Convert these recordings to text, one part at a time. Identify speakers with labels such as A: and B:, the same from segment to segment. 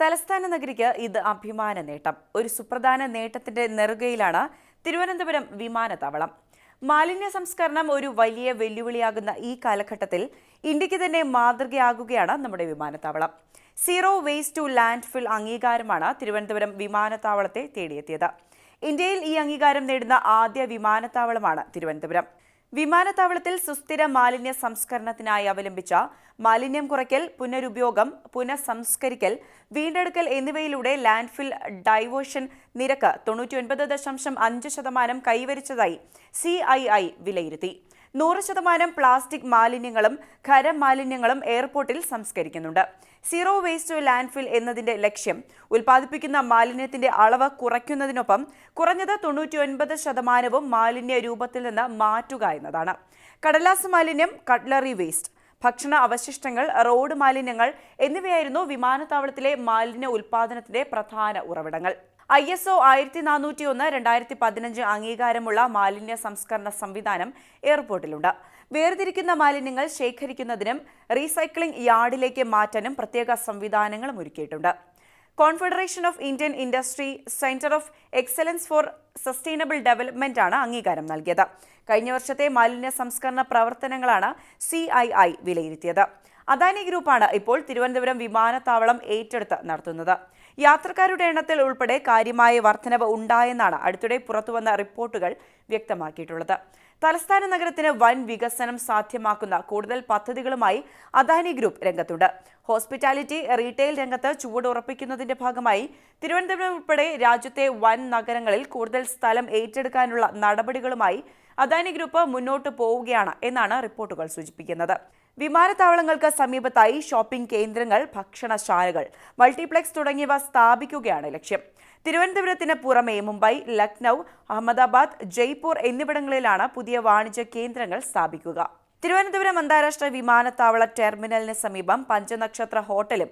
A: തലസ്ഥാന നഗരിക്ക് ഇത് അഭിമാന നേട്ടം. ഒരു സുപ്രധാന നേട്ടത്തിന്റെ നെറുകയിലാണ് തിരുവനന്തപുരം വിമാനത്താവളം. മാലിന്യ സംസ്കരണം ഒരു വലിയ വെല്ലുവിളിയാകുന്ന ഈ കാലഘട്ടത്തിൽ ഇന്ത്യയ്ക്ക് തന്നെ മാതൃകയാകുകയാണ് നമ്മുടെ വിമാനത്താവളം. Zero waste to landfill അംഗീകാരമാണ് തിരുവനന്തപുരം വിമാനത്താവളത്തെ തേടിയെത്തിയത്. ഇന്ത്യയിൽ ഈ അംഗീകാരം നേടുന്ന ആദ്യ വിമാനത്താവളമാണ് തിരുവനന്തപുരം. വിമാനത്താവളത്തിൽ സുസ്ഥിര മാലിന്യ സംസ്കരണത്തിനായി അവലംബിച്ച മാലിന്യം കുറയ്ക്കൽ പുനരുപയോഗം പുനഃസംസ്കരിക്കൽ വീണ്ടെടുക്കൽ എന്നിവയിലൂടെ ലാൻഡ്ഫിൽ ഡൈവേർഷൻ നിരക്ക് തൊണ്ണൂറ്റിയൊൻപത് ദശാംശം അഞ്ച് ശതമാനം കൈവരിച്ചതായി സി വിലയിരുത്തി. നൂറ് ശതമാനം പ്ലാസ്റ്റിക് മാലിന്യങ്ങളും ഖരമാലിന്യങ്ങളും എയർപോർട്ടിൽ സംസ്കരിക്കുന്നുണ്ട്. സീറോ വേസ്റ്റ് ടു ലാൻഡ്ഫിൽ എന്നതിന്റെ ലക്ഷ്യം ഉൽപ്പാദിപ്പിക്കുന്ന മാലിന്യത്തിന്റെ അളവ് കുറയ്ക്കുന്നതിനൊപ്പം കുറഞ്ഞത് തൊണ്ണൂറ്റിയൊൻപത് ശതമാനവും മാലിന്യ രൂപത്തിൽ നിന്ന് മാറ്റുക എന്നതാണ്. കടലാസ് മാലിന്യം കട്ട്ലറി വേസ്റ്റ് ഭക്ഷണ അവശിഷ്ടങ്ങൾ റോഡ് മാലിന്യങ്ങൾ എന്നിവയായിരുന്നു വിമാനത്താവളത്തിലെ മാലിന്യ ഉൽപ്പാദനത്തിന്റെ പ്രധാന ഉറവിടങ്ങൾ. ഐ എസ് ഒ ആയിരത്തി നാനൂറ്റി ഒന്ന് രണ്ടായിരത്തി പതിനഞ്ച് അംഗീകാരമുള്ള മാലിന്യ സംസ്കരണ സംവിധാനം എയർപോർട്ടിലുണ്ട്. വേർതിരിക്കുന്ന മാലിന്യങ്ങൾ ശേഖരിക്കുന്നതിനും റീസൈക്ലിംഗ് യാർഡിലേക്ക് മാറ്റാനും പ്രത്യേക സംവിധാനങ്ങളും ഒരുക്കിയിട്ടുണ്ട്. Confederation of Indian industry centre of excellence for sustainable development ആണ് അംഗീകാരം നൽകിയത്. കഴിഞ്ഞ വർഷത്തെ മാലിന്യ സംസ്കരണ പ്രവർത്തനങ്ങളാണ് സി ഐ ഐ വിലയിരുത്തിയത്. അദാനി ഗ്രൂപ്പാണ് ഇപ്പോൾ തിരുവനന്തപുരം വിമാനത്താവളം ഏറ്റെടുത്ത് നടത്തുന്നത്. യാത്രക്കാരുടെ എണ്ണത്തിൽ ഉൾപ്പെടെ കാര്യമായ വർധനവ് ഉണ്ടായെന്നാണ് അടുത്തിടെ പുറത്തുവന്ന റിപ്പോർട്ടുകൾ വ്യക്തമാക്കിയിട്ടുള്ളത്. തലസ്ഥാന നഗരത്തിന് വൻ വികസനം സാധ്യമാക്കുന്ന കൂടുതൽ പദ്ധതികളുമായി അദാനി ഗ്രൂപ്പ് രംഗത്തുണ്ട്. ഹോസ്പിറ്റാലിറ്റി റീറ്റെയിൽ രംഗത്ത് ചുവടുറപ്പിക്കുന്നതിന്റെ ഭാഗമായി തിരുവനന്തപുരം ഉൾപ്പെടെ രാജ്യത്തെ വൻ നഗരങ്ങളിൽ കൂടുതൽ സ്ഥലം ഏറ്റെടുക്കാനുള്ള നടപടികളുമായി അദാനി ഗ്രൂപ്പ് മുന്നോട്ട് പോവുകയാണ് എന്നാണ് റിപ്പോർട്ടുകൾ സൂചിപ്പിക്കുന്നത്. വിമാനത്താവളങ്ങൾക്ക് സമീപത്തായി ഷോപ്പിംഗ് കേന്ദ്രങ്ങൾ ഭക്ഷണശാലകൾ മൾട്ടിപ്ലക്സ് തുടങ്ങിയവ സ്ഥാപിക്കുകയാണ് ലക്ഷ്യം. തിരുവനന്തപുരത്തിന് പുറമെ മുംബൈ ലക്നൗ അഹമ്മദാബാദ് ജയ്പൂർ എന്നിവിടങ്ങളിലാണ് പുതിയ വാണിജ്യ കേന്ദ്രങ്ങൾ സ്ഥാപിക്കുക. തിരുവനന്തപുരം അന്താരാഷ്ട്ര വിമാനത്താവള ടെർമിനലിന് സമീപം പഞ്ചനക്ഷത്ര ഹോട്ടലും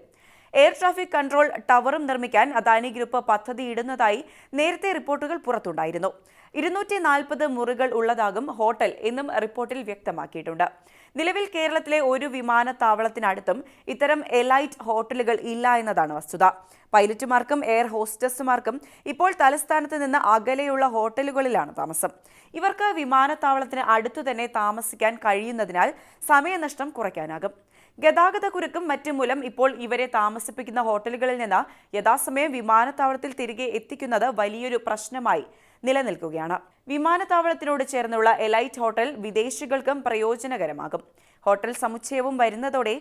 A: എയർ ട്രാഫിക് കൺട്രോൾ ടവറും നിർമ്മിക്കാൻ അദാനി ഗ്രൂപ്പ് പദ്ധതിയിടുന്നതായി നേരത്തെ റിപ്പോർട്ടുകൾ പുറത്തുണ്ടായിരുന്നു. ഇരുന്നൂറ്റി നാൽപ്പത് മുറികൾ ഉള്ളതാകും ഹോട്ടൽ എന്നും റിപ്പോർട്ടിൽ വ്യക്തമാക്കിയിട്ടുണ്ട്. നിലവിൽ കേരളത്തിലെ ഒരു വിമാനത്താവളത്തിനടുത്തും ഇത്തരം എലൈറ്റ് ഹോട്ടലുകൾ ഇല്ല എന്നതാണ് വസ്തുത. പൈലറ്റുമാർക്കും എയർ ഹോസ്റ്റസുമാർക്കും ഇപ്പോൾ തലസ്ഥാനത്ത് നിന്ന് അകലെയുള്ള ഹോട്ടലുകളിലാണ് താമസം. ഇവർക്ക് വിമാനത്താവളത്തിന് അടുത്തു തന്നെ താമസിക്കാൻ കഴിയുന്നതിനാൽ സമയനഷ്ടം കുറയ്ക്കാനാകും. ഗതാഗത കുരുക്കും മറ്റും മൂലം ഇപ്പോൾ ഇവരെ താമസിപ്പിക്കുന്ന ഹോട്ടലുകളിൽ നിന്ന് യഥാസമയം വിമാനത്താവളത്തിൽ തിരികെ എത്തിക്കുന്നത് വലിയൊരു പ്രശ്നമായി നിലനിൽക്കുകയാണ്. വിമാനത്താവളത്തിനോട് ചേർന്നുള്ള എലൈറ്റ് ഹോട്ടൽ വിദേശികൾക്കും പ്രയോജനകരമാകും. ഹോട്ടൽ സമുച്ചയവും വരുന്നതോടെ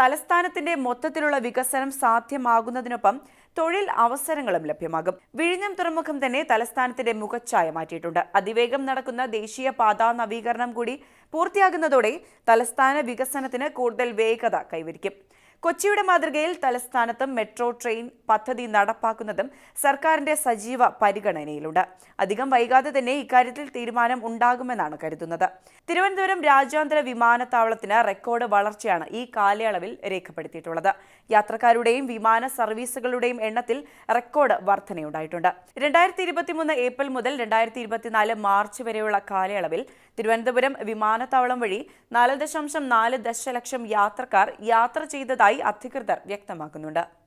A: തലസ്ഥാനത്തിന്റെ മൊത്തത്തിലുള്ള വികസനം സാധ്യമാകുന്നതിനൊപ്പം തൊഴിൽ അവസരങ്ങളും ലഭ്യമാകും. വിഴിഞ്ഞം തുറമുഖം തന്നെ തലസ്ഥാനത്തിന്റെ മുഖച്ഛായ മാറ്റിയിട്ടുണ്ട്. അതിവേഗം നടക്കുന്ന ദേശീയ പാതാ നവീകരണം കൂടി പൂർത്തിയാകുന്നതോടെ തലസ്ഥാന വികസനത്തിന് കൂടുതൽ വേഗത കൈവരിക്കും. കൊച്ചിയുടെ മാതൃകയിൽ തലസ്ഥാനത്തും മെട്രോ ട്രെയിൻ പദ്ധതി നടപ്പാക്കുന്നതും സർക്കാരിന്റെ സജീവ പരിഗണനയിലുണ്ട്. അധികം വൈകാതെ തന്നെ ഇക്കാര്യത്തിൽ തീരുമാനം ഉണ്ടാകുമെന്നാണ് കരുതുന്നത്. തിരുവനന്തപുരം രാജ്യാന്തര വിമാനത്താവളത്തിന് റെക്കോർഡ് വളർച്ചയാണ് ഈ കാലയളവിൽ രേഖപ്പെടുത്തിയിട്ടുള്ളത്. യാത്രക്കാരുടെയും വിമാന സർവീസുകളുടെയും എണ്ണത്തിൽ റെക്കോർഡ് വർധനയുണ്ടായിട്ടുണ്ട്. രണ്ടായിരത്തി ഇരുപത്തിമൂന്ന് ഏപ്രിൽ മുതൽ രണ്ടായിരത്തി ഇരുപത്തിനാല് മാർച്ച് വരെയുള്ള കാലയളവിൽ തിരുവനന്തപുരം വിമാനത്താവളം വഴി നാല് ദശാംശം നാല് ദശലക്ഷം യാത്രക്കാർ യാത്ര ചെയ്തതായി അധികൃതർ വ്യക്തമാക്കുന്നുണ്ട്